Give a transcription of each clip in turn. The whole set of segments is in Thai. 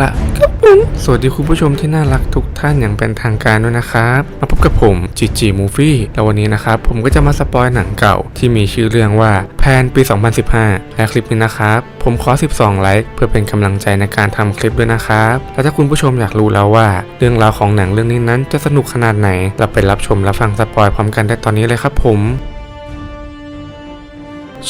ละครับผมสวัสดีคุณผู้ชมที่น่ารักทุกท่านอย่างเป็นทางการด้วยนะครับ มาพบกับผมจีจีมูฟี่แล้ววันนี้นะครับ ผมก็จะมาสปอยหนังเก่าที่มีชื่อเรื่องว่าแพนปี 2015 และคลิปนี้นะครับ ผมขอ 12 ไลค์เพื่อเป็นกำลังใจในการทำคลิปด้วยนะครับแล้วถ้าคุณผู้ชมอยากรู้แล้วว่า เรื่องราวของหนังเรื่องนี้นั้นจะสนุกขนาดไหน เราไปรับชมและฟังสปอยพร้อมกันได้ตอนนี้เลยครับผม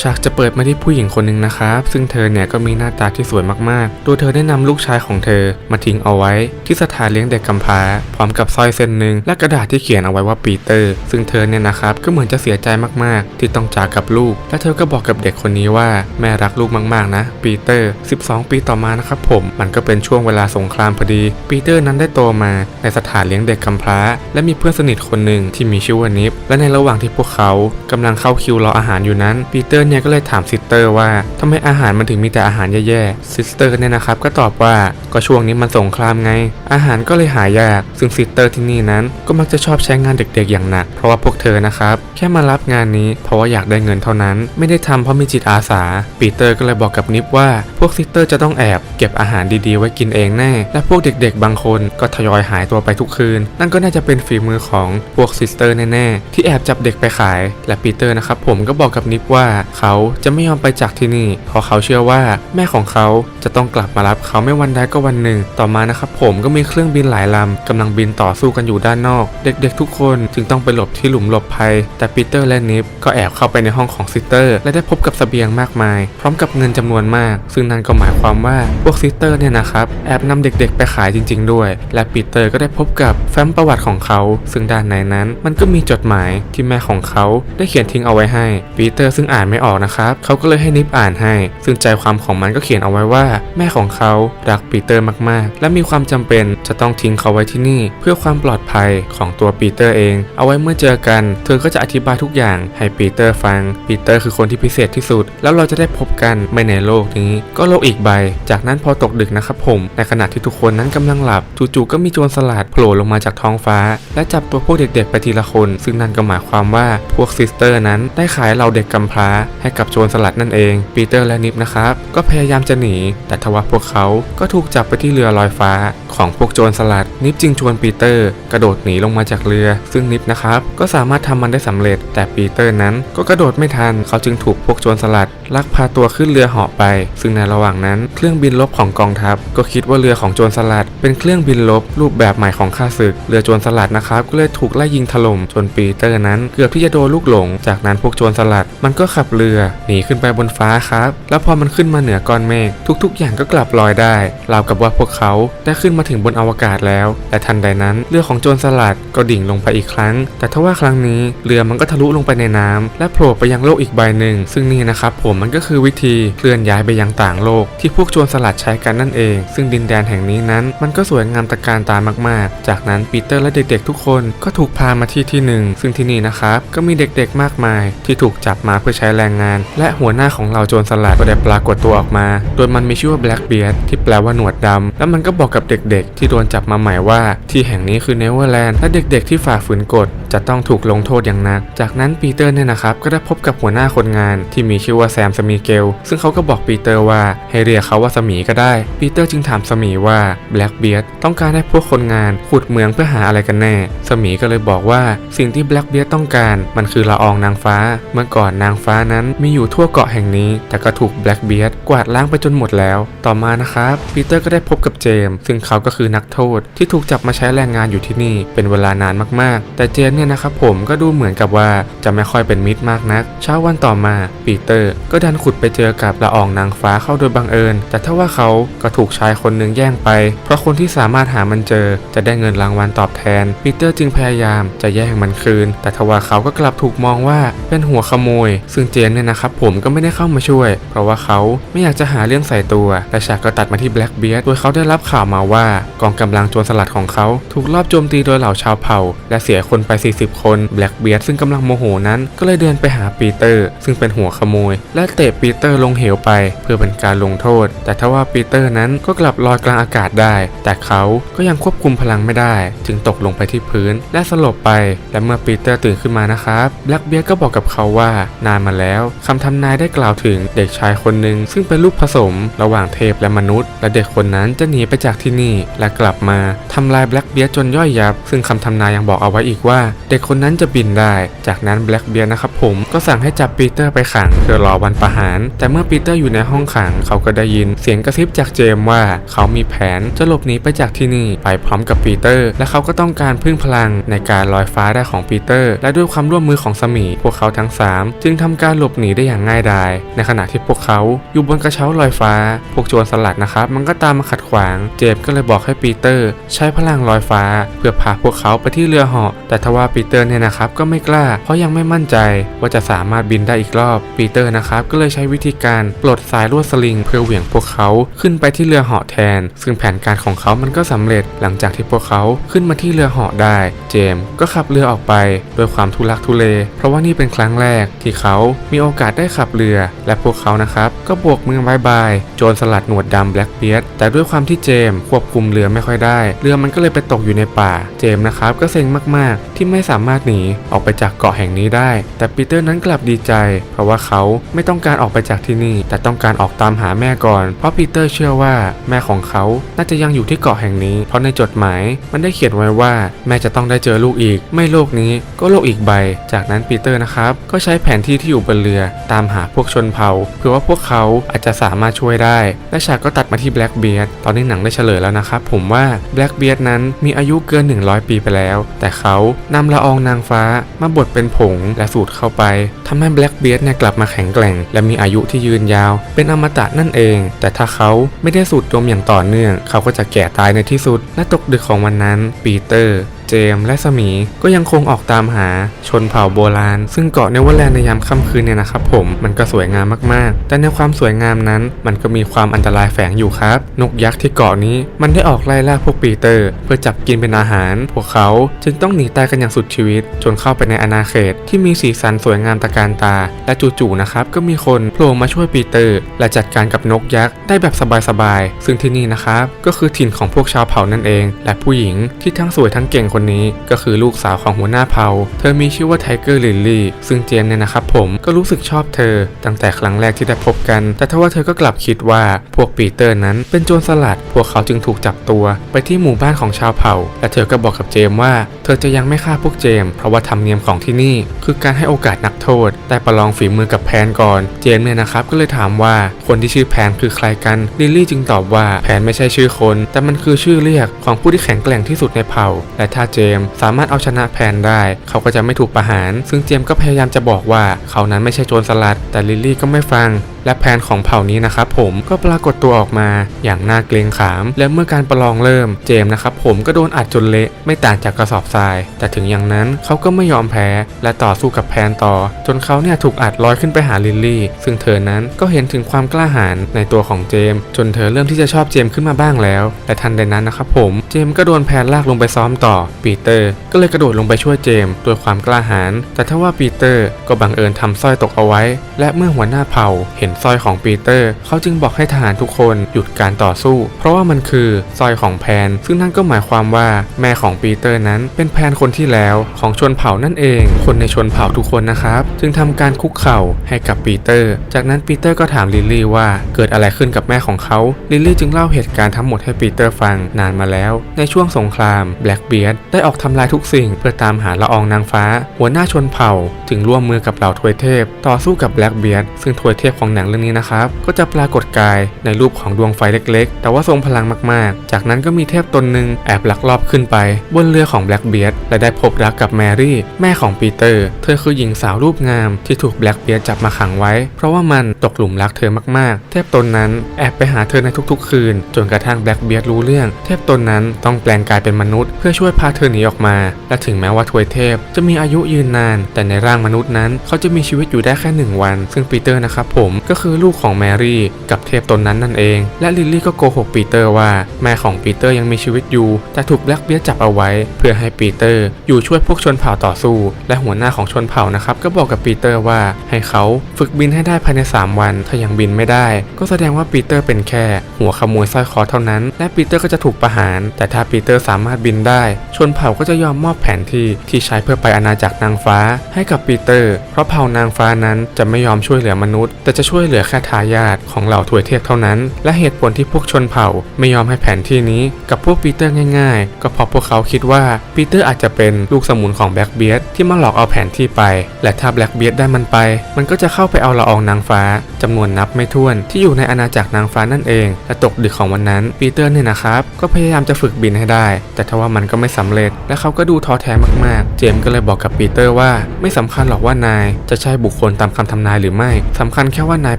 ฉากจะเปิดมาที่ผู้หญิงคนหนึ่งนะครับ ซึ่งเธอเนี่ยก็มีหน้าตาที่สวยมากๆ โดยเธอได้นำลูกชายของเธอมาทิ้งเอาไว้ ที่สถานเลี้ยงเด็กกำพร้า พร้อมกับสร้อยเส้นหนึ่งและกระดาษที่เขียนเอาไว้ว่าปีเตอร์ ซึ่งเธอเนี่ยนะครับก็เหมือนจะเสียใจมากๆ ที่ต้องจากกับลูก และเธอก็บอกกับเด็กคนนี้ว่าแม่รักลูกมากๆนะ ปีเตอร์ 12 ปีต่อมานะครับผม มันก็เป็นช่วงเวลาสงครามพอดี ปีเตอร์นั้นได้โตมาในสถานเลี้ยงเด็กกำพร้า และมีเพื่อนสนิทคนหนึ่งที่มีชื่อว่านิฟและในระหว่างที่พวกเขากำลังเข้าคิวรออาหารอยู่นั้นปีเตอร์เนี่ยก็เลยถามซิสเตอร์ว่าทำไมอาหารมันถึงมีแต่อาหารแย่ๆซิสเตอร์เนี่ยนะครับก็ตอบว่าก็ช่วงนี้มันสงครามไง อาหารก็เลยหายาก ซึ่งซิสเตอร์ที่นี่นั้นก็มักจะชอบใช้งานเด็กๆอย่างหนัก เพราะว่าพวกเธอนะครับแค่มารับงานนี้ เพราะว่าอยากได้เงินเท่านั้น ไม่ได้ทำเพราะมีจิตอาสา ปีเตอร์ก็เลยบอกกับนิฟว่า พวกซิสเตอร์จะต้องแอบเก็บอาหารดีๆ ไว้กินเองแน่ และพวกเด็กๆ บางคนก็ทยอยหายตัวไปทุกคืน นั่นก็น่าจะเป็นฝีมือของพวกซิสเตอร์แน่ๆที่แอบจับเด็กไปขาย และปีเตอร์นะครับผมก็บอกกับนิฟว่าเขาจะไม่ยอมไปจากที่นี่ เพราะเขาเชื่อว่าแม่ของเขาจะต้องกลับมารับเขาไม่วันใดก็วันหนึ่ง ต่อมานะครับผมก็มีเครื่องบินหลายลำกำลังบินต่อสู้กันอยู่ด้านนอก เด็กๆ ทุกคนจึงต้องไปหลบที่หลุมหลบภัย แต่ปีเตอร์และนิฟก็แอบเข้าไปในห้องของซิสเตอร์ และได้พบกับสเสบียงมากมาย พร้อมกับเงินจำนวนมาก ซึ่งนั่นก็หมายความว่าพวกซิสเตอร์เนี่ยนะครับแอบนำเด็กๆ ไปขายจริง ๆ ด้วย และปีเตอร์ก็ได้พบกับแฟ้มประวัติของเขา ซึ่งด้านในนั้น มันก็มีจดหมายที่แม่ของเขาได้เขียนทิ้งเอาไว้ให้ปีเตอร์ซึ่งอ่านไม่ออกนะครับเขาก็เลยให้นิฟอ่านให้ ซึ่งใจความของมันก็เขียนเอาไว้ว่า แม่ของเขารักปีเตอร์มากๆ และมีความจำเป็นจะต้องทิ้งเขาไว้ที่นี่ เพื่อความปลอดภัยของตัวปีเตอร์เอง เอาไว้เมื่อเจอกัน เธอก็จะอธิบายทุกอย่างให้ปีเตอร์ฟังปีเตอร์คือคนที่พิเศษที่สุด แล้วเราจะได้พบกันไม่ในโลกนี้ ก็โลกอีกใบ จากนั้นพอตกดึกนะครับผม ในขณะที่ทุกคนนั้นกำลังหลับจู่ๆก็มีโจรสลัดโผล่ลงมาจากท้องฟ้า และจับตัวพวกเด็กๆไปทีละคน ซึ่งนั่นก็หมายความว่าพวกซิสเตอร์นั้นได้ขายเราเด็กกำพร้าให้กับโจรสลัดนั่นเอง ปีเตอร์และนิฟนะครับ ก็พยายามจะหนี แต่ทว่าพวกเขาก็ถูกจับไปที่เรือลอยฟ้า ของพวกโจรสลัด นิฟจึงชวนปีเตอร์ กระโดดหนีลงมาจากเรือ ซึ่งนิฟนะครับ ก็สามารถทำมันได้สำเร็จ แต่ปีเตอร์นั้นก็กระโดดไม่ทัน เขาจึงถูกพวกโจรสลัด ลักพาตัวขึ้นเรือเหาะไป ซึ่งในระหว่างนั้น เครื่องบินลบของกองทัพ ก็คิดว่าเรือของโจรสลัด เป็นเครื่องบินลบรูปแบบใหม่ของข้าศึก เรือโจรสลัดนะครับ ก็เลยถูกไล่ยิงถล่ม จนปีเตอร์นั้น เกือบที่จะโดนลูกหลง จากนั้นพวกโจรสลัด มันก็ขับเรือหนีขึ้นไปบนฟ้าครับ แล้วพอมันขึ้นมาเหนือก้อนเมฆทุกๆ อย่างก็กลับลอยได้ราวกับว่าพวกเขาได้ขึ้นมาถึงบนอวกาศแล้ว แต่ทันใดนั้นเรือของโจรสลัดก็ดิ่งลงไปอีกครั้ง แต่ทว่าครั้งนี้เรือมันก็ทะลุลงไปในน้ำและโผล่ไปยังโลกอีกใบหนึ่ง ซึ่งนี่นะครับผมมันก็คือวิธีเคลื่อนย้ายไปยังต่างโลก ที่พวกโจรสลัดใช้กันนั่นเอง ซึ่งดินแดนแห่งนี้นั้น มันก็สวยงามตะการตามากๆ จากนั้นปีเตอร์และเด็กๆทุกคนก็ถูกพามาที่ที่หนึ่งซึ่งที่นี่นะครับก็มีเด็กๆมากมาย ที่ถูกจับมาเพื่อใช้แรงงาน และหัวหน้าของเราโจรสลัดก็ได้ปรากฏตัวออกมา โดยมันมีชื่อว่า Blackbeard ที่แปลว่าหนวดดำแล้วมันก็บอกกับเด็กๆ ที่โดนจับมาใหม่ว่า ที่แห่งนี้คือเนเวอร์แลนด์และเด็กๆ ที่ฝ่าฝืนกฎจะต้องถูกลงโทษอย่างหนัก จากนั้นปีเตอร์เนี่ยนะครับก็ได้พบกับหัวหน้าคนงานที่มีชื่อว่าแซมสมีเกลซึ่งเขาก็บอกปีเตอร์ว่าให้เรียกเขาว่าสมีก็ได้ ปีเตอร์จึงถามสมีว่า Blackbeard ต้องการให้พวกคนงานขุดเมืองเพื่อหาอะไรกันแน่ สมีก็เลยบอกว่าสิ่งที่ Blackbeard ต้องการมันคือละอองนางฟ้า เมื่อก่อนนางฟ้านั้นมีอยู่ทั่วเกาะแห่งนี้ แต่ก็ถูก Blackbeard กวาดล้างไปจนหมดแล้ว ต่อมานะครับปีเตอร์ก็ได้พบกับเจม ซึ่งเขาก็คือนักโทษที่ถูกจับมาใช้แรงงานอยู่ที่นี่ เป็นเวลานานมากๆ แต่เจมเนี่ยนะครับผมก็ดูเหมือนกับว่าจะไม่ค่อยเป็นมิตรมากนัก เช้าวันต่อมาปีเตอร์ก็ดันขุดไปเจอกับละอองนางฟ้าเข้าโดยบังเอิญ แต่ถ้าว่าเขาก็ถูกชายคนหนึ่งแย่งไป เพราะคนที่สามารถหามันเจอจะได้เงินรางวัลตอบแทน ปีเตอร์จึงพยายามจะแย่งมันคืน แต่ทว่าเขาก็กลับถูกมองว่าเป็นหัวขโมย ซึ่งเจนเนี่ยนะครับผมก็ไม่ได้เข้ามาช่วย เพราะว่าเขาไม่อยากจะหาเรื่องใส่ตัวและฉากก็ตัดมาที่แบล็กเบียร์โดยเขาได้รับข่าวมาว่ากองกำลังโจรสลัดของเขาถูกลอบโจมตีโดยเหล่าชาวเผ่า และเสียคนไป 40 คนแบล็กเบียร์ซึ่งกำลังโมโหนั้นก็เลยเดินไปหาปีเตอร์ ซึ่งเป็นหัวขโมย และเตะปีเตอร์ลงเหวไป เพื่อเป็นการลงโทษ แต่ทว่าปีเตอร์นั้นก็กลับลอยกลางอากาศได้ แต่เขาก็ยังควบคุมพลังไม่ได้ จึงตกลงไปที่พื้นและสลบไป และเมื่อปีเตอร์ตื่นขึ้นมานะครับแบล็กเบียร์ก็บอกกับเขาว่านานมาแล้วแล้วคำทำนายได้กล่าวถึงเด็กชายคนหนึ่งซึ่งเป็นลูกผสมระหว่างเทพและมนุษย์ และเด็กคนนั้นจะหนีไปจากที่นี่ และกลับมาทำลายแบล็กเบียร์จนย่อยยับ ซึ่งคำทำนายยังบอกเอาไว้อีกว่า เด็กคนนั้นจะบินได้ จากนั้นแบล็กเบียร์นะครับผมก็สั่งให้จับปีเตอร์ไปขังเพื่อรอวันประหาร แต่เมื่อปีเตอร์อยู่ในห้องขังเขาก็ได้ยินเสียงกระซิบจากเจมว่าเขามีแผนจะหลบหนีไปจากที่นี่ไปพร้อมกับปีเตอร์ และเขาก็ต้องการพึ่งพลังในการลอยฟ้าได้ของปีเตอร์ และด้วยความร่วมมือของสมีพวกเขาทั้งสามจึงทำการหลบหนีได้อย่างง่ายดาย ในขณะที่พวกเขาอยู่บนกระเช้าลอยฟ้า พวกโจรสลัดนะครับ มันก็ตามมาขัดขวาง เจมส์ก็เลยบอกให้ปีเตอร์ ใช้พลังลอยฟ้า เพื่อพาพวกเขาไปที่เรือเหาะ แต่ทว่าปีเตอร์เนี่ยนะครับก็ไม่กล้า เพราะยังไม่มั่นใจว่าจะสามารถบินได้อีกรอบ ปีเตอร์นะครับก็เลยใช้วิธีการปลดสายลวดสลิง เพื่อเหวี่ยงพวกเขาขึ้นไปที่เรือเหาะแทน ซึ่งแผนการของเขามันก็สำเร็จ หลังจากที่พวกเขาขึ้นมาที่เรือเหาะได้ เจมส์ก็ขับเรือออกไปด้วยความทุลักทุเล เพราะว่านี่เป็นครั้งแรกที่เขามีโอกาสได้ขับเรือ และพวกเขานะครับ ก็โบกมือบายบาย โจรสลัดหนวดดำแบล็กเบียดแต่ด้วยความที่เจมควบคุมเรือไม่ค่อยได้ เรือมันก็เลยไปตกอยู่ในป่า เจมนะครับก็เซ็งมากๆ ที่ไม่สามารถหนีออกไปจากเกาะแห่งนี้ได้ แต่ปีเตอร์นั้นกลับดีใจ เพราะว่าเขาไม่ต้องการออกไปจากที่นี่ แต่ต้องการออกตามหาแม่ก่อน เพราะปีเตอร์เชื่อว่าแม่ของเขาน่าจะยังอยู่ที่เกาะแห่งนี้ เพราะในจดหมายมันได้เขียนไว้ว่า แม่จะต้องได้เจอลูกอีก ไม่โลกนี้ก็โลกอีกใบ จากนั้นปีเตอร์นะครับก็ใช้แผนที่ที่อยู่บนเรือ ตามหาพวกชนเผ่าเพื่อว่าพวกเขาอาจจะสามารถช่วยได้ และฉากก็ตัดมาที่แบล็กเบียดตอนนี้หนังได้เฉลยแล้วนะครับผมว่าแบล็กเบียดนั้นมีอายุเกิน 100 ปีไปแล้ว แต่เขานำละอองนางฟ้ามาบดเป็นผงและสูดเข้าไปทำให้แบล็กเบียดเนี่ยกลับมาแข็งแกร่ง และมีอายุที่ยืนยาว เป็นอมตะนั่นเอง แต่ถ้าเขาไม่ได้สูดดมอย่างต่อเนื่อง เขาก็จะแก่ตายในที่สุดและตกดึกของวันนั้นปีเตอร์ เจมและสมีก็ยังคงออกตามหาชนเผ่าโบราณ ซึ่งเกาะเนเวอร์แลนด์ในยามค่ำคืนเนี่ยนะครับผมมันก็สวยงามมากๆ แต่ในความสวยงามนั้น มันก็มีความอันตรายแฝงอยู่ครับ นกยักษ์ที่เกาะนี้มันได้ออกไล่ล่าพวกปีเตอร์ เพื่อจับกินเป็นอาหาร พวกเขาจึงต้องหนีตายกันอย่างสุดชีวิต จนเข้าไปในอาณาเขตที่มีสีสันสวยงามตะการตา และจู่ๆนะครับก็มีคนโผล่มาช่วยปีเตอร์ และจัดการกับนกยักษ์ได้แบบสบายๆซึ่งที่นี่นะครับก็คือถิ่นของพวกชาวเผ่านั่นเอง และผู้หญิงที่ทั้งสวยทั้งเก่งคนนี้ก็คือลูกสาวของหัวหน้าเผ่า เธอมีชื่อว่าไทเกอร์ลิลลี่ซึ่งเจมเนี่ยนะครับผมก็รู้สึกชอบเธอ ตั้งแต่ครั้งแรกที่ได้พบกัน แต่ทว่าเธอก็กลับคิดว่าพวกปีเตอร์นั้นเป็นโจรสลัด พวกเขาจึงถูกจับตัว ไปที่หมู่บ้านของชาวเผ่า และเธอก็บอกกับเจมว่า เธอจะยังไม่ฆ่าพวกเจม เพราะว่าธรรมเนียมของที่นี่ คือการให้โอกาสนักโทษ แต่ประลองฝีมือกับแพนก่อน เจมเนี่ยนะครับก็เลยถามว่าคนที่ชื่อแพนคือใครกันลิลลี่จึงตอบว่าแพนไม่ใช่ชื่อคน แต่มันคือชื่อเรียกของผู้ที่แข็งแกร่งที่สุดในเผ่า และถ้าเจมส์สามารถเอาชนะแพนได้ เขาก็จะไม่ถูกประหาร ซึ่งเจมส์ก็พยายามจะบอกว่าเขานั้นไม่ใช่โจรสลัด แต่ลิลลี่ก็ไม่ฟัง และแผนของเผ่านี้นะครับผมก็ปรากฏตัวออกมาอย่างน่าเกรงขาม และเมื่อการประลองเริ่มเจมส์นะครับผมก็โดนอัดจนเละไม่ต่างจากกระสอบทราย แต่ถึงอย่างนั้นเขาก็ไม่ยอมแพ้และต่อสู้กับแพนต่อ จนเขาเนี่ยถูกอัดลอยขึ้นไปหาลิลลี่ ซึ่งเธอนั้นก็เห็นถึงความกล้าหาญในตัวของเจมส์จนเธอเริ่มที่จะชอบเจมส์ขึ้นมาบ้างแล้วและทันใดนั้นนะครับผมเจมส์ก็โดนแพนลากลงไปซ้อมต่อ ปีเตอร์ ก็เลยกระโดดลงไปช่วยเจมส์ด้วยความกล้าหาญแต่ถ้าว่าปีเตอร์ก็บังเอิญทำสร้อยตกเอาไว้ และเมื่อหัวหน้าเผ่าเห็นสร้อยของปีเตอร์ เขาจึงบอกให้ทหารทุกคนหยุดการต่อสู้ เพราะว่ามันคือสร้อยของแพน ซึ่งนั่นก็หมายความว่าแม่ของปีเตอร์นั้นเป็นแพนคนที่แล้วของชนเผ่านั่นเอง คนในชนเผ่าทุกคนนะครับ จึงทำการคุกเข่าให้กับปีเตอร์ จากนั้นปีเตอร์ก็ถามลิลลี่ว่าเกิดอะไรขึ้นกับแม่ของเขา ลิลลี่จึงเล่าเหตุการณ์ทั้งหมดให้ปีเตอร์ฟังนานมาแล้ว ในช่วงสงครามแบล็กเบียดได้ออกทำลายทุกสิ่งเพื่อตามหาละอองนางฟ้า หัวหน้าชนเผ่า จึงร่วมมือกับเหล่าทวยเทพ ต่อสู้กับแบล็กเบียดซึ่งทวยเทพของหนังเรื่องนี้นะครับก็จะปรากฏกายในรูปของดวงไฟเล็ก ๆ แต่ว่าทรงพลังมากๆ จากนั้นก็มีเทพตนหนึ่งแอบลักลอบขึ้นไป บนเรือของแบล็กเบียดและได้พบรักกับแมรี่ แม่ของปีเตอร์ เธอคือหญิงสาวรูปงามที่ถูกแบล็กเบียดจับมาขังไว้ เพราะว่ามันตกหลุมรักเธอมากๆ เทพตนนั้นแอบไปหาเธอในทุกๆ คืน จนกระทั่งแบล็กเบียดรู้เรื่อง เทพตนนั้นต้องแปลงกายเป็นมนุษย์ เพื่อช่วยพาเธอหนีออกมา และถึงแม้ว่าทวยเทพจะมีอายุยืนนาน แต่ในร่างมนุษย์นั้น เขาจะมีชีวิตอยู่ได้แค่หนึ่งวัน ซึ่งปีเตอร์นะครับผมก็คือลูกของแมรี่กับเทพตนนั้นนั่นเอง และลิลลี่ก็โกหกปีเตอร์ว่าแม่ของปีเตอร์ยังมีชีวิตอยู่แต่ถูกแบล็กเบียจับเอาไว้ เพื่อให้ปีเตอร์อยู่ช่วยพวกชนเผ่าต่อสู้ และหัวหน้าของชนเผ่านะครับก็บอกกับปีเตอร์ว่าให้เขาฝึกบินให้ได้ภายใน 3 วัน ถ้ายังบินไม่ได้ ก็แสดงว่าปีเตอร์เป็นแค่ หัวขโมยสร้อยคอเท่านั้น และปีเตอร์ก็จะถูกประหาร แต่ถ้าปีเตอร์สามารถบินได้ ชนเผ่าก็จะยอมมอบแผนที่ที่ใช้เพื่อไปอาณาจักรนางฟ้า ให้กับปีเตอร์ เพราะเผ่านางฟ้านั้นจะไม่ยอมช่วยเหลือมนุษย์ แต่จะช่วยวยเหลือแค่ทายาทของเหล่าถวยเทพเท่านั้น และเหตุผลที่พวกชนเผ่าไม่ยอมให้แผนที่นี้กับพวกปีเตอร์ง่ายๆ ก็เพราะพวกเขาคิดว่าปีเตอร์อาจจะเป็นลูกสมุนของแบล็กเบียร์ที่มาหลอกเอาแผนที่ไป และถ้าแบล็กเบียร์ได้มันไป มันก็จะเข้าไปเอาละอองนางฟ้าจำนวนนับไม่ถ้วนที่อยู่ในอาณาจักรนางฟ้านั่นเอง และตกดึกของวันนั้นปีเตอร์เนี่ยนะครับ ก็พยายามจะฝึกบินให้ได้ แต่ทว่ามันก็ไม่สำเร็จ และเขาก็ดูท้อแท้มากๆ เจมส์ก็เลยบอกกับปีเตอร์ว่า ไม่สำคัญหรอกว่านายจะใช่บุคคลตามคำทำนายหรือไม่สำคัญแค่ว่านาย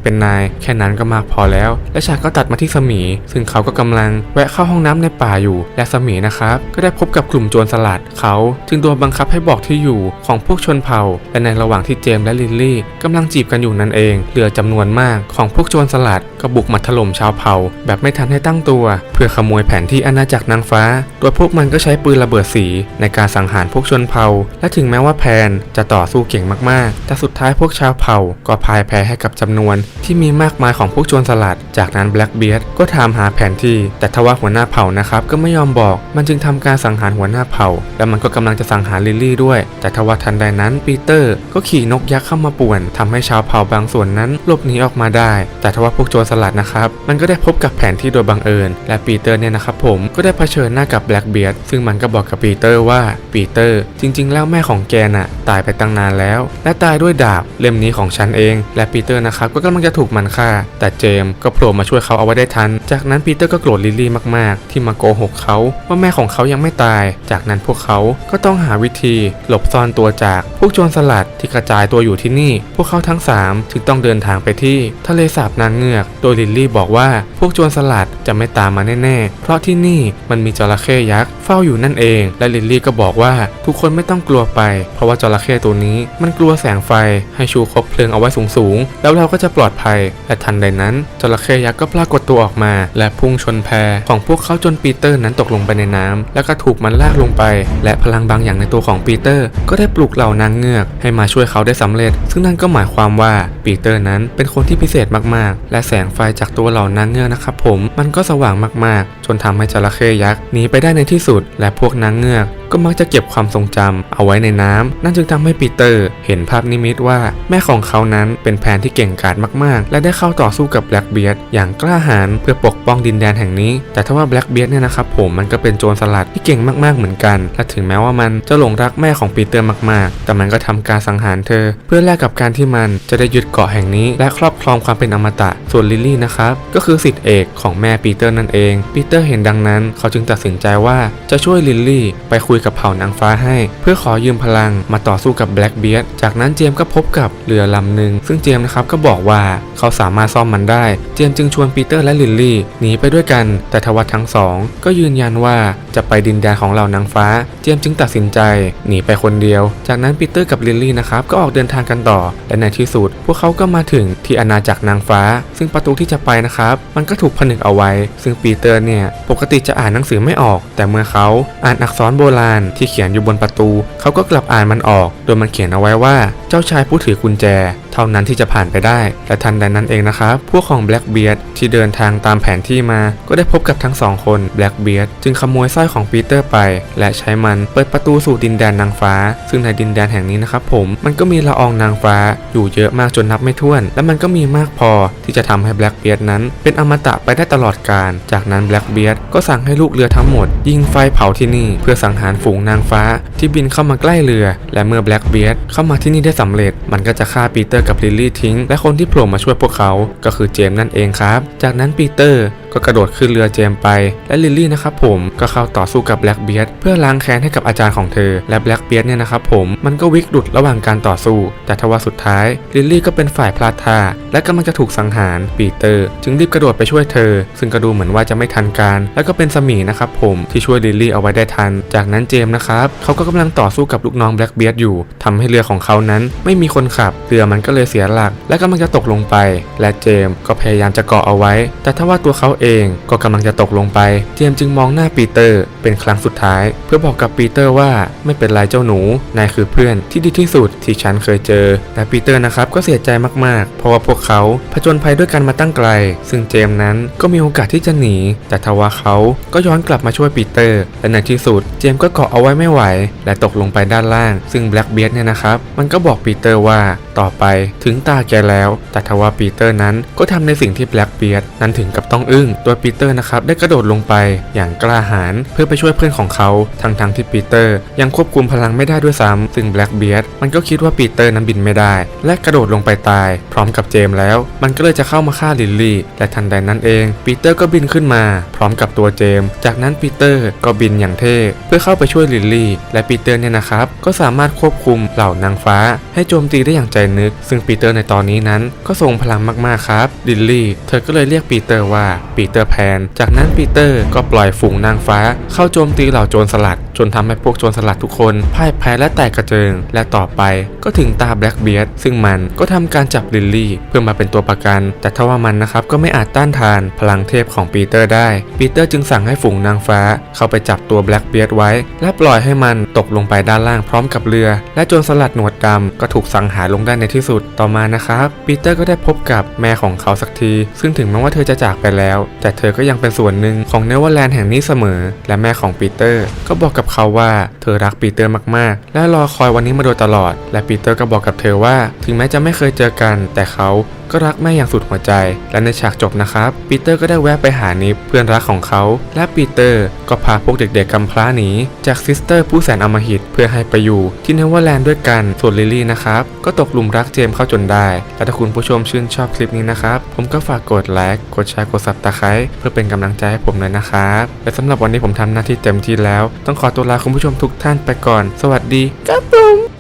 เป็นนาย แค่นั้นก็มากพอแล้ว และฉากก็ตัดมาที่สมี ซึ่งเขาก็กำลังแวะเข้าห้องน้ำในป่าอยู่ และสมีนะครับก็ได้พบกับกลุ่มโจรสลัด เขาจึงโดนบังคับให้บอกที่อยู่ของพวกชนเผ่า และในระหว่างที่เจมส์และลิลลี่กำลังจีบกันอยู่นั่นเองเรือจำนวนมากของพวกโจรสลัดก็บุกมาถล่มชาวเผ่า แบบไม่ทันให้ตั้งตัว เพื่อขโมยแผนที่อาณาจักรนางฟ้า โดยพวกมันก็ใช้ปืนระเบิดสี ในการสังหารพวกชนเผ่า และถึงแม้ว่าแพนจะต่อสู้เก่งมากๆ แต่สุดท้ายพวกชาวเผ่าก็พ่ายแพ้ให้กับจำนวนที่มีมากมายของพวกโจรสลัด จากนั้นแบล็กเบียร์ก็ถามหาแผนที่แต่ทว่าหัวหน้าเผ่านะครับก็ไม่ยอมบอก มันจึงทำการสังหารหัวหน้าเผ่า และมันก็กำลังจะสังหารลิลลี่ด้วย แต่ทว่าทันใดนั้นปีเตอร์ก็ขี่นกยักษ์เข้ามาป่วนทำให้ชาวเผ่าบางส่วนนั้นหลบหนีออกมาได้ แต่ทว่าพวกโจรสลัดนะครับมันก็ได้พบกับแผนที่โดยบังเอิญ และปีเตอร์เนี่ยนะครับผมก็ได้เผชิญหน้ากับแบล็กเบียร์ซึ่งมันก็บอกกับปีเตอร์ว่าปีเตอร์จริง ๆ แล้วแม่ของแกน่ะตายไปตั้งนานแล้ว และตายด้วยดาบเล่มนี้ของฉันเอง และปีเตอร์นะครับก็กำลังจะถูกมันฆ่า แต่เจมส์ก็โผล่มาช่วยเขาเอาไว้ได้ทัน จากนั้นปีเตอร์ก็โกรธลิลลี่มากๆ ที่มาโกหกเขาว่าแม่ของเขายังไม่ตาย จากนั้นพวกเขาก็ต้องหาวิธีหลบซ่อนตัวจากพวกโจรสลัดที่กระจายตัวอยู่ที่นี่ พวกเขาทั้งสามจึงต้องเดินทางไปที่ทะเลสาบนางเงือก โดยลิลลี่บอกว่าพวกโจรสลัดจะไม่ตามมาแน่ๆ เพราะที่นี่มันมีจระเข้ยักษ์เฝ้าอยู่นั่นเอง และลิลลี่ก็บอกว่าทุกคนไม่ต้องกลัวไป เพราะว่าจระเข้ตัวนี้มันกลัวแสงไฟให้ชูคบเพลิงเอาไว้สูงๆ แล้วเราก็จะปลอดภัยและทันใดนั้นจระเข้ยักษ์ก็ปรากฏตัวออกมา และพุ่งชนแพของพวกเขาจนปีเตอร์นั้นตกลงไปในน้ำแล้วก็ถูกมันลากลงไป และพลังบางอย่างในตัวของปีเตอร์ ก็ได้ปลุกเหล่านางเงือกให้มาช่วยเขาได้สำเร็จ ซึ่งนั่นก็หมายความว่าปีเตอร์นั้นเป็นคนที่พิเศษมากๆ และแสงไฟจากตัวเหล่านางเงือกนะครับผมมันก็สว่างมากๆ จนทำให้จระเข้ยักษ์หนีไปได้ในที่สุด และพวกนางเงือกก็มักจะเก็บความทรงจำเอาไว้ในน้ำนั่นจึงทำให้ปีเตอร์เห็นภาพนิมิตว่าแม่ของเขานั้นเป็นแผนที่เก่งกาจมากๆ และได้เข้าต่อสู้กับแบล็กเบียร์อย่างกล้าหาญเพื่อปกป้องดินแดนแห่งนี้ แต่ถ้าว่าแบล็กเบียร์เนี่ยนะครับผมมันก็เป็นโจรสลัดที่เก่งมากๆเหมือนกัน และถึงแม้ว่ามันจะหลงรักแม่ของปีเตอร์มากๆ แต่มันก็ทำการสังหารเธอ เพื่อแลกกับการที่มันจะได้ยึดเกาะแห่งนี้ และครอบครองความเป็นอมตะ ส่วนลิลลี่นะครับก็คือสิทธิเอกของแม่ปีเตอร์นั่นเองปีเตอร์เห็นดังนั้น เขาจึงตัดสินใจว่าจะช่วยลิลลี่ไปคุยกับเผ่านางฟ้าให้ เพื่อขอยืมพลังมาต่อสู้กับแบล็กเบียร์จากนั้นเจมก็พบกับเรือลำหนึ่งซึ่งเจมนะครับก็บอกว่าเขาสามารถซ่อมมันได้ เจมจึงชวนปีเตอร์และลิลลี่หนีไปด้วยกัน แต่ทว่าทั้งสองก็ยืนยันว่าจะไปดินแดนของเหล่านางฟ้า เจมจึงตัดสินใจหนีไปคนเดียว จากนั้นปีเตอร์กับลิลลี่นะครับก็ออกเดินทางกันต่อ และในที่สุด พวกเขาก็มาถึงที่อาณาจักรนางฟ้า ซึ่งประตูที่จะไปนะครับ มันก็ถูกผนึกเอาไว้ ซึ่งปีเตอร์เนี่ยปกติจะอ่านหนังสือไม่ออก แต่เมื่อเขาอ่านอักษรโบราณที่เขียนอยู่บนประตู เขาก็กลับอ่านมันออก โดยมันเขียนเอาไว้ว่าเจ้าชายผู้ถือกุญแจ เท่านั้นที่จะผ่านไปได้ และทันใดนั้นเองนะครับ พวกของแบล็กเบียร์ที่เดินทางตามแผนที่มา ก็ได้พบกับทั้งสองคนแบล็กเบียร์จึงขโมยสร้อยของปีเตอร์ไป และใช้มันเปิดประตูสู่ดินแดนนางฟ้า ซึ่งในดินแดนแห่งนี้นะครับผมมันก็มีละอองนางฟ้าอยู่เยอะมากจนนับไม่ถ้วน และมันก็มีมากพอที่จะทำให้แบล็กเบียร์นั้น เป็นอมตะไปได้ตลอดกาลจากนั้นแบล็กเบียร์ก็สั่งให้ลูกเรือทั้งหมด ยิงไฟเผาที่นี่เพื่อสังหารฝูงนางฟ้าที่บินเข้ามาใกล้เรือ และเมื่อแบล็กเบียดเข้ามาที่นี่ได้สำเร็จ มันก็จะฆ่าปีเตอร์กับลิลลี่ทิ้ง และคนที่โผล่มาช่วยพวกเขา ก็คือเจมส์นั่นเองครับ จากนั้นปีเตอร์ก็กระโดดขึ้นเรือเจมไปและลิลลี่นะครับผมก็เข้าต่อสู้กับแบล็กเบียดเพื่อล้างแค้นให้กับอาจารย์ของเธอ และแบล็กเบียดเนี่ยนะครับผมมันก็วิกดุดระหว่างการต่อสู้ แต่ทว่าสุดท้ายลิลลี่ก็เป็นฝ่ายพลาดท่าและกำลังจะถูกสังหารปีเตอร์ จึงรีบกระโดดไปช่วยเธอ ซึ่งก็ดูเหมือนว่าจะไม่ทันการ แล้วก็เป็นสมีนะครับผมที่ช่วยลิลลี่เอาไว้ได้ทัน จากนั้นเจมนะครับเขาก็กำลังต่อสู้กับลูกน้องแบล็กเบียดอยู่ทำให้เรือของเขานั้นไม่มีคนขับเรือมันก็เลยเสียหลัก และกำลังจะตกลงไป และเจมก็พยายามจะเกาะเอาไว้ แต่ถ้าว่าตัวเขาเองก็กำลังจะตกลงไป เจมจึงมองหน้าปีเตอร์เป็นครั้งสุดท้าย เพื่อบอกกับปีเตอร์ว่าไม่เป็นไรเจ้าหนู นายคือเพื่อนที่ดีที่สุดที่ฉันเคยเจอและปีเตอร์นะครับก็เสียใจมากๆ เพราะว่าพวกเขาผจญภัยด้วยกันมาตั้งไกล ซึ่งเจมนั้นก็มีโอกาสที่จะหนี แต่ทว่าเขาก็ย้อนกลับมาช่วยปีเตอร์ และในที่สุด เจมก็เกาะเอาไว้ไม่ไหว และตกลงไปด้านล่าง ซึ่งแบล็กเบียดเนี่ยนะครับ มันก็บอกปีเตอร์ว่าต่อไปถึงตาแกแล้ว แต่ทว่าปีเตอร์นั้นก็ทำในสิ่งที่แบล็กเบียดนั้นถึงกับต้องอึ้งโดยปีเตอร์นะครับได้กระโดดลงไปอย่างกล้าหาญเพื่อไปช่วยเพื่อนของเขาทั้งๆทที่ปีเตอร์ยังควบคุมพลังไม่ได้ด้วยซ้ำซึ่งแบล็กเบียดมันก็คิดว่าปีเตอร์นั้นบินไม่ได้ และกระโดดลงไปตาย พร้อมกับเจมแล้ว มันก็เลยจะเข้ามาฆ่าลิลลี่และทันใดนั้นเอง ปีเตอร์ก็บินขึ้นมา พร้อมกับตัวเจม จากนั้นปีเตอร์ก็บินอย่างเท่เพื่อเข้าไปช่วยลิลลี่ และปีเตอร์เนี่ยนะครับก็สามารถควบคุมเหล่านางฟ้า ให้โจมตีได้อย่างใจนึก ซึ่งปีเตอร์ในตอนนี้นั้นก็ทรงพลังมากๆครับลิลลี่ เธอก็เลยเรียกปีเตอร์ว่าปีเตอร์แพน จากนั้นปีเตอร์ก็ปล่อยฝูงนางฟ้าเข้าโจมตีเหล่าโจรสลัด จนทำให้พวกโจรสลัดทุกคนพ่ายแพ้และแตกกระเจิง และต่อไปก็ถึงตาแบล็กเบียดซึ่งมันก็ทำการจับลิลลี่เพื่อมาเป็นตัวประกัน แต่ทว่ามันนะครับก็ไม่อาจต้านทานพลังเทพของปีเตอร์ได้ ปีเตอร์จึงสั่งให้ฝูงนางฟ้า เข้าไปจับตัวแบล็กเบียดไว้ และปล่อยให้มันตกลงไปด้านล่างพร้อมกับเรือ และโจรสลัดหนวดดำก็ถูกสังหารลงได้ในที่สุดต่อมานะครับปีเตอร์ก็ได้พบกับแม่ของเขาสักที ซึ่งถึงแม้ว่าเธอจะจากไปแล้ว แต่เธอก็ยังเป็นส่วนหนึ่งของเนเวอร์แลนด์แห่งนี้เสมอ และแม่ของปีเตอร์ก็บอกกับเขาว่าเธอรักปีเตอร์มากๆ และรอคอยวันนี้มาโดยตลอด และปีเตอร์ก็บอกกับเธอว่า ถึงแม้จะไม่เคยเจอกัน แต่เขา ก็รักแม่อย่างสุดหัวใจ และในฉากจบนะครับปีเตอร์ก็ได้แวะไปหานิฟเพื่อนรักของเขา และปีเตอร์ก็พาพวกเด็กๆกำพร้าหนีจากซิสเตอร์ผู้แสนอำมหิตเพื่อให้ไปอยู่ ที่เนเวอร์แลนด์ด้วยกันส่วนลิลลี่นะครับ ก็ตกหลุมรักเจมส์เข้าจนได้ และถ้าคุณผู้ชมชื่นชอบคลิปนี้นะครับ ผมก็ฝากกดไลค์กดแชร์กดซับตะไคร้เพื่อเป็นกำลังใจให้ผมหน่อยนะครับและสำหรับวันนี้ผมทำหน้าที่เต็มที่แล้ว ต้องขอตัวลาคุณผู้ชมทุกท่านไปก่อน สวัสดีครับผม